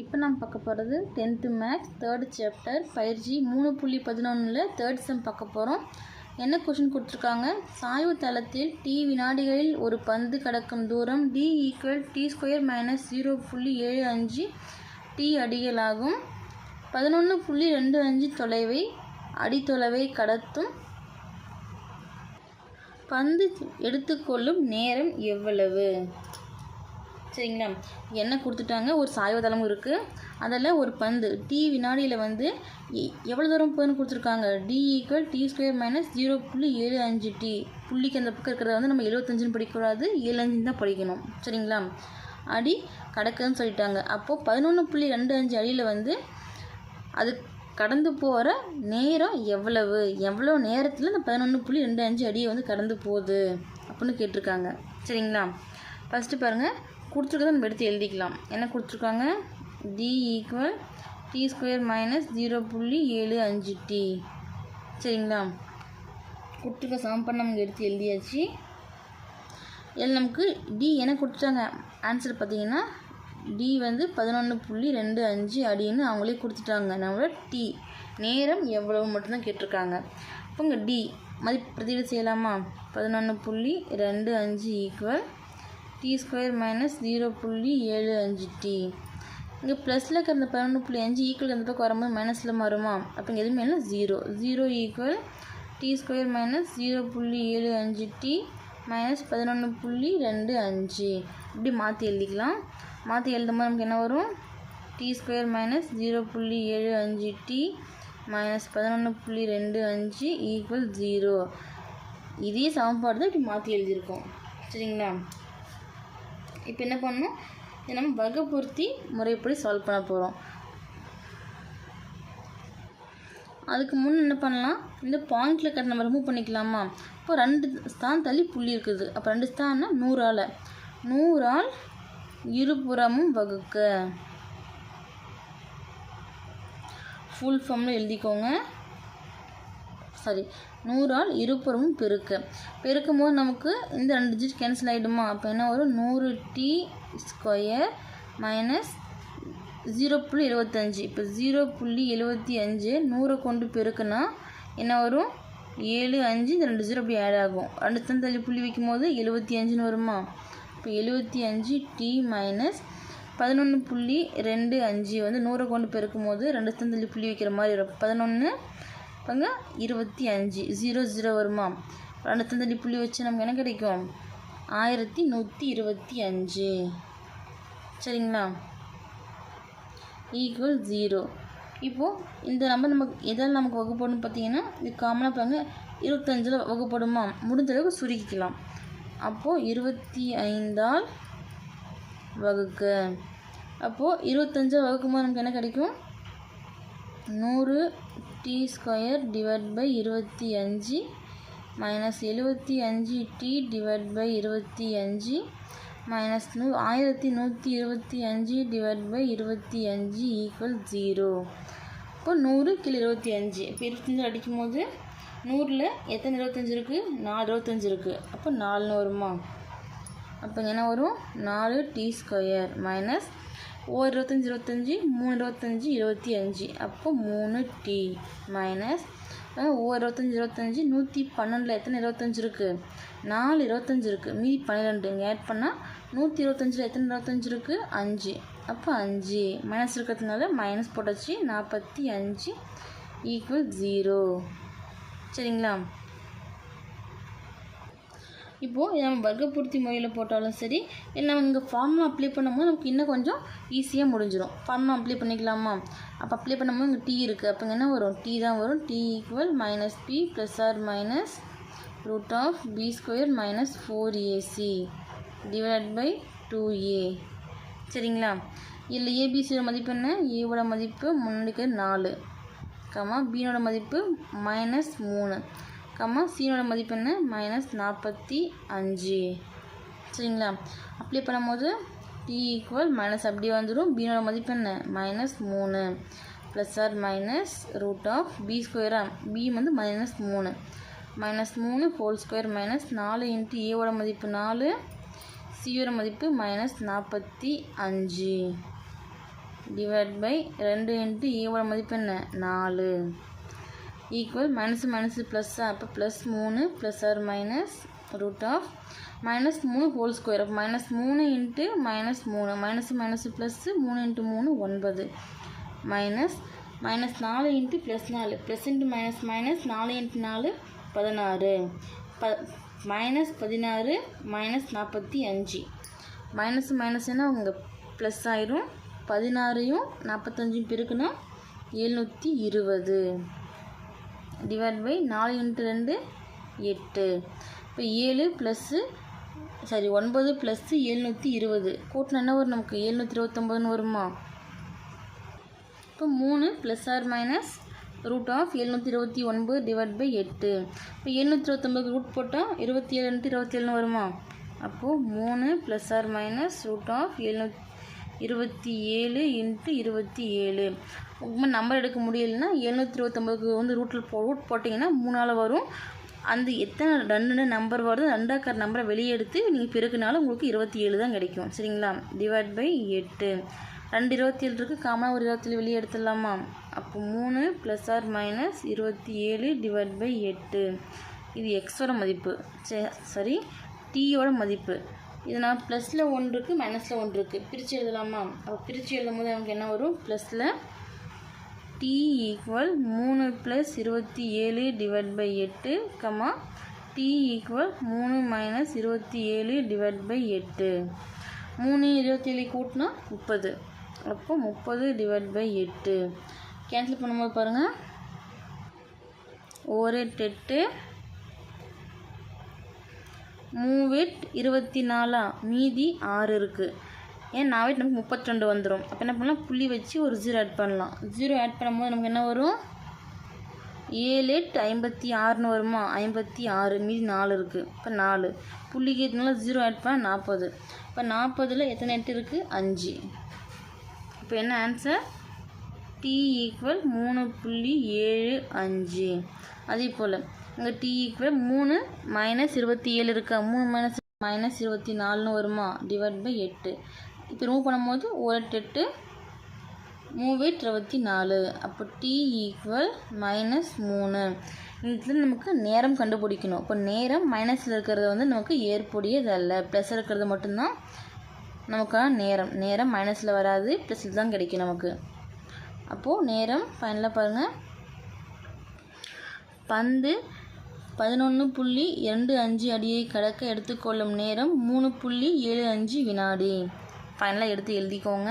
இப்போ நம்ம பார்க்க போகிறது டென்த்து மேக்ஸ் தேர்ட் சாப்டர் பயிற்சி மூணு புள்ளி பதினொன்றில் தேர்ட் செம் பார்க்க போகிறோம் என்ன கொஷின் கொடுத்துருக்காங்க? சாய்வு தளத்தில் டி வினாடிகளில் ஒரு பந்து கடக்கும் தூரம் D equal T square minus zero புள்ளி ஏழு அஞ்சு டி அடிகளாகும். பதினொன்று புள்ளி ரெண்டு அஞ்சு தொலைவை அடித்தொலைவை கடத்தும். பந்து எடுத்துக்கொள்ளும் நேரம் எவ்வளவு? சரிங்களா? என்ன கொடுத்துட்டாங்க. ஒரு சாய்வதளமும் இருக்குது அதில் ஒரு பந்து. டி வினாடியில் வந்து எ- எவ்வளோ தூரம் போகுதுன்னு கொடுத்துருக்காங்க? D equal T square minus zero புள்ளி ஏழு அஞ்சு டி புள்ளிக்கு அந்த பக்கம் இருக்கிறத வந்து நம்ம எழுபத்தஞ்சுன்னு படிக்கக்கூடாது. ஏழு அஞ்சுன்னு தான் படிக்கணும். சரிங்களா? அடி கடக்குதுன்னு சொல்லிட்டாங்க. அப்போது பதினொன்று புள்ளி ரெண்டு அஞ்சு அடியில் வந்து அது கடந்து போகிற நேரம் எவ்வளவு? எவ்வளோ நேரத்தில் இந்த பதினொன்று புள்ளி ரெண்டு அஞ்சு அடியை வந்து கடந்து போகுது? அப்படின்னு கேட்டிருக்காங்க. சரிங்களா? ஃபஸ்ட்டு பாருங்கள் கொடுத்துருக்கதை நம்ம எடுத்து எழுதிக்கலாம். என்ன கொடுத்துருக்காங்க? D equal T square minus zero புள்ளி ஏழு அஞ்சு டி சரிங்களா? கொடுத்துருக்க சமன்பாடு நமக்கு எடுத்து எழுதியாச்சு. இதில் நமக்கு டி என்ன கொடுத்துட்டாங்க? ஆன்சர் பார்த்தீங்கன்னா டி வந்து பதினொன்று புள்ளி ரெண்டு அஞ்சு அடின்னு அவங்களே கொடுத்துட்டாங்க. நம்மளோட டி நேரம் எவ்வளவு மட்டும்தான் கேட்டிருக்காங்க. இப்போ இங்கே டி மதிப்பு பிரதியீடு செய்யலாமா? பதினொன்று புள்ளி ரெண்டு அஞ்சு equal T square minus zero புள்ளி ஏழு அஞ்சு டி இங்கே ப்ளஸில் இருக்கிற பதினொன்று புள்ளி அஞ்சு ஈக்குவல் அந்த பக்கம் வரும்போது மைனஸில் மாறுமா அப்போ இங்கே எதுவுமே இல்லை zero zero equal T square minus zero புள்ளி ஏழு அஞ்சு டி மைனஸ் பதினொன்று புள்ளி ரெண்டு அஞ்சு. இப்படி மாற்றி எழுதிக்கலாம். மாற்றி எழுதும்போது நமக்கு என்ன வரும்? டி ஸ்கொயர் மைனஸ் ஜீரோ புள்ளி ஏழு அஞ்சு டி மைனஸ் பதினொன்று புள்ளி ரெண்டு அஞ்சு ஈக்குவல் ஜீரோ இதே சமன்பாடு தான் இப்படி மாற்றி எழுதியிருக்கோம். சரிங்களா? இப்போ என்ன பண்ணணும்? இதை நம்ம வகைப்படுத்தி முறைப்படி சால்வ் பண்ண போகிறோம் அதுக்கு முன் என்ன பண்ணலாம்? இந்த பாயிண்டில் இருக்கிறத நம்ம ரிமூவ் பண்ணிக்கலாமா? இப்போ ரெண்டு ஸ்தான் தள்ளி புள்ளி இருக்குது. அப்போ ரெண்டு ஸ்தான்னா நூறால். நூறால் இருபுறமும் வகுக்க. ஃபுல் ஃபார்மில் எழுதிக்கோங்க. சாரி நூறால் இருபுறமும் பெருக்க. பெருக்கும் போது நமக்கு இந்த ரெண்டு டிஜிட் கேன்சல் ஆகிடுமா அப்போ என்ன வரும்? நூறு டி ஸ்கொயர் மைனஸ் ஜீரோ புள்ளி எழுபத்தஞ்சி இப்போ ஜீரோ புள்ளி எழுபத்தி அஞ்சு நூறை கொண்டு பெருக்குனா என்ன வரும்? ஏழு அஞ்சு இந்த ரெண்டு ஜீரோ அப்படி ஆட் ஆகும். ரெண்டு தள்ளி புள்ளி வைக்கும் போது எழுபத்தி அஞ்சுன்னு வருமா? இப்போ எழுபத்தி அஞ்சு டி மைனஸ் பதினொன்று புள்ளி ரெண்டு அஞ்சு வந்து நூறை கொண்டு பெருக்கும் போது ரெண்டு தன் புள்ளி வைக்கிற மாதிரி இருக்கும் பதினொன்று பாங்க இருபத்தி அஞ்சு. ஜீரோ ஜீரோ வருமா? ரெண்டு புள்ளி வச்சு நமக்கு என்ன கிடைக்கும்? ஆயிரத்தி நூற்றி இருபத்தி அஞ்சு. சரிங்களா? ஈக்குவல் ஜீரோ இப்போது இந்த நம்பர் நமக்கு எதால் நமக்கு வகுப்படும் பார்த்தீங்கன்னா இது காமனாக பாருங்க இருபத்தஞ்சில் வகுப்படுமா? முடிஞ்ச அளவுக்கு சுருக்கிக்கலாம். அப்போது இருபத்தி ஐந்தால் வகுக்க. அப்போது இருபத்தஞ்சா வகுக்கும்போது நமக்கு என்ன கிடைக்கும்? நூறு டி ஸ்கொயர் டிவைட் பை இருபத்தி அஞ்சு மைனஸ் எழுபத்தி அஞ்சு டி டிவைட் பை இருபத்தி அஞ்சு மைனஸ் நூ ஆயிரத்தி நூற்றி இருபத்தி அஞ்சு டிவைட் பை இருபத்தி அஞ்சு ஈக்குவல் ஜீரோ. இப்போ நூறு கீழே இருபத்தி அஞ்சு. இப்போ இருபத்தஞ்சு அடிக்கும் போது நூறில் எத்தனை இருபத்தஞ்சு இருக்குது நாலு இருபத்தஞ்சு இருக்குது அப்போ நாலுன்னு வருமா? அப்போ என்ன வரும்? நாலு டி ஸ்கொயர் மைனஸ் ஒரு இருபத்தஞ்சி இருபத்தஞ்சி மூணு இருபத்தஞ்சி இருபத்தி அஞ்சு அப்போ மூணு டி மைனஸ் ஓ இருபத்தஞ்சி இருபத்தஞ்சி நூற்றி பன்னெண்டில் எத்தனை இருபத்தஞ்சு இருக்குது நாலு இருபத்தஞ்சு இருக்குது மீதி பன்னிரெண்டு இங்கே ஆட் பண்ணால் நூற்றி இருபத்தஞ்சில் எத்தனை இருபத்தஞ்சு இருக்குது அஞ்சு. அப்போ அஞ்சு. மைனஸ் இருக்கிறதுனால மைனஸ் போட்டாச்சு. நாற்பத்தி அஞ்சு ஈக்குவல் ஜீரோ சரிங்களா? இப்போது இதை நம்ம வர்க்கபூர்த்தி முறையில் போட்டாலும் சரி இல்லை நம்ம இங்கே ஃபார்முலா அப்ளை பண்ணும்போது நமக்கு இன்னும் கொஞ்சம் ஈஸியாக முடிஞ்சிடும் ஃபார்முலா அப்ளை பண்ணிக்கலாமா? அப்போ அப்ளை பண்ணும்போது இங்கே டி இருக்குது அப்போ என்ன வரும்? டி தான் வரும். T equal minus B plus or minus root of B square minus four AC divide by two A சரிங்களா? இதில் ஏபிசியோட மதிப்பு என்ன? ஏவோட மதிப்பு முன்னாடிக்கு நாலு கமா பியோட மதிப்பு மைனஸ் மூணு. கம்மா சியோட மதிப்பு என்ன மைனஸ் நாற்பத்தி அஞ்சு. சரிங்களா? அப்ளை பண்ணும்போது டி ஈக்குவல் மைனஸ் அப்படியே வந்துடும் பினோட மதிப்பு என்ன மைனஸ் மூணு. Plus or minus root of B ஸ்கொயரா B வந்து மைனஸ் மூணு. மைனஸ் மூணு ஹோல் ஸ்கொயர் மைனஸ் நாலு இன்ட்டு ஏவோட மதிப்பு நாலு. சியோட மதிப்பு மைனஸ் நாற்பத்தி அஞ்சு. டிவைட் பை ரெண்டு இன்ட்டு ஏவோட மதிப்பு என்ன நாலு. ஈக்குவல் மைனஸ் மைனஸ் ப்ளஸ் அப்போ ப்ளஸ் மூணு plus or minus root of minus மூணு ஹோல் ஸ்கொயர் அப்போ மைனஸ் மூணு இன்ட்டு மைனஸ் மூணு. மைனஸ் மைனஸ் ப்ளஸ்ஸு மூணு இன்ட்டு மூணு ஒன்பது. மைனஸ் மைனஸ் நாலு இன்ட்டு ப்ளஸ் நாலு. ப்ளஸ் இன்ட்டு மைனஸ் மைனஸ் நாலு இன்ட்டு நாலு பதினாறு. ப மைனஸ் பதினாறு மைனஸ் நாற்பத்தி அஞ்சு. மைனஸ் மைனஸ்னால் உங்கள் ப்ளஸ் ஆயிரும். பதினாறையும் நாற்பத்தஞ்சும் பெருக்குனா எழுநூற்றி இருபது. டிவைட் பை நாலு இன்ட்டு ரெண்டு எட்டு. இப்போ ஏழு ப்ளஸ்ஸு சாரி ஒன்பது ப்ளஸ்ஸு எழுநூற்றி இருபது. கூட்டினா என்ன வரும் நமக்கு? எழுநூற்றி இருபத்தொம்பதுன்னு வருமா? இப்போ மூணு plus or minus root of எழுநூற்றி இருபத்தி ஒன்பது டிவைட் பை எட்டு. இப்போ எழுநூற்றி இருபத்தொம்பது ரூட் போட்டால் இருபத்தி ஏழு இருபத்தி ஏழுன்னு வருமா? அப்போது மூணு plus or minus root of எழுநூத்தி இருபத்தி ஏழு இன்ட்டு இருபத்தி ஏழு. நம்பர் எடுக்க முடியலன்னா எழுநூற்றி இருபத்தொம்பதுக்கு வந்து ரூட்டில் போ ரூட் போட்டிங்கன்னா மூணால் வரும். அந்த எத்தனை ரெண்டு நம்பர் வருது ரெண்டாக்கார நம்பரை வெளியே எடுத்து நீங்கள் பெருக்குனாலும் உங்களுக்கு இருபத்தி ஏழு தான் கிடைக்கும். சரிங்களா? டிவைட் பை எட்டு. ரெண்டு இருபத்தி ஏழு இருக்குது காமனாக ஒரு இருபத்தி ஏழு வெளியே எடுத்துடலாமா? அப்போ மூணு ப்ளஸ் ஆர் மைனஸ் இருபத்தி ஏழு டிவைட் பை எட்டு. இது எக்ஸோட மதிப்பு. சரி டீயோட மதிப்பு. இதனால் ப்ளஸில் ஒன்று இருக்குது மைனஸில் ஒன்று இருக்குது பிரித்து எழுதலாமா? அப்போ பிரித்து எழுதும் போது நமக்கு என்ன வரும்? ப்ளஸில் டி ஈக்குவல் மூணு ப்ளஸ் இருபத்தி ஏழு டிவைட் பை எட்டு கமா டி ஈக்குவல் மூணு மைனஸ் இருபத்தி ஏழு டிவைட் பை எட்டு. மூணு இருபத்தேழு கூட்டினா முப்பது. அப்போ முப்பது டிவைட் பை எட்டு. கேன்சல் பண்ணும்போது பாருங்கள் ஒரு எட்டு எட்டு மூவிட் இருபத்தி நாலா மீதி ஆறு இருக்குது ஏன் நாவெட் நமக்கு முப்பத்தி ரெண்டு வந்துடும் அப்போ என்ன பண்ணலாம்? புள்ளி வச்சு ஒரு ஜீரோ ஆட் பண்ணலாம். ஜீரோ ஆட் பண்ணும்போது நமக்கு என்ன வரும்? ஏழு எட்டு ஐம்பத்தி ஆறுன்னு வருமா? ஐம்பத்தி ஆறு மீதி நாலு இருக்குது இப்போ நாலு. புள்ளிக்கு இதனால ஜீரோ ஆட் பண்ணால் நாற்பது இப்போ நாற்பதில் எத்தனை எட்டு இருக்குது அஞ்சு. இப்போ என்ன ஆன்சர் டி ஈக்குவல் மூணு புள்ளி ஏழு அஞ்சு. அதே போல். இங்கே டி ஈக்குவல் மூணு மைனஸ் இருபத்தி ஏழு இருக்கா? மூணு மைனஸ் மைனஸ் இருபத்தி நாலுன்னு வருமா? டிவைட் பை எட்டு. இப்போ ரிமூவ் பண்ணும்போது ஒரு எட்டு எட்டு மூவு இருபத்தி நாலு. அப்போ டி ஈக்குவல் மைனஸ் மூணு. இதில் நமக்கு நேரம் கண்டுபிடிக்கணும். இப்போ நேரம் மைனஸில் இருக்கிறது வந்து நமக்கு ஏற்புடையதல்ல ப்ளஸ் இருக்கிறது மட்டும்தான் நமக்கான நேரம். நேரம் மைனஸில் வராது. ப்ளஸில் தான் கிடைக்கும் நமக்கு. அப்போது நேரம் ஃபைனலாக பாருங்கள் பந்து பதினொன்று புள்ளி இரண்டு அஞ்சு அடியை கடக்க எடுத்துக்கொள்ளும் நேரம் மூணு புள்ளி ஏழு அஞ்சு வினாடி. ஃபைனலாக எடுத்து எழுதிக்கோங்க.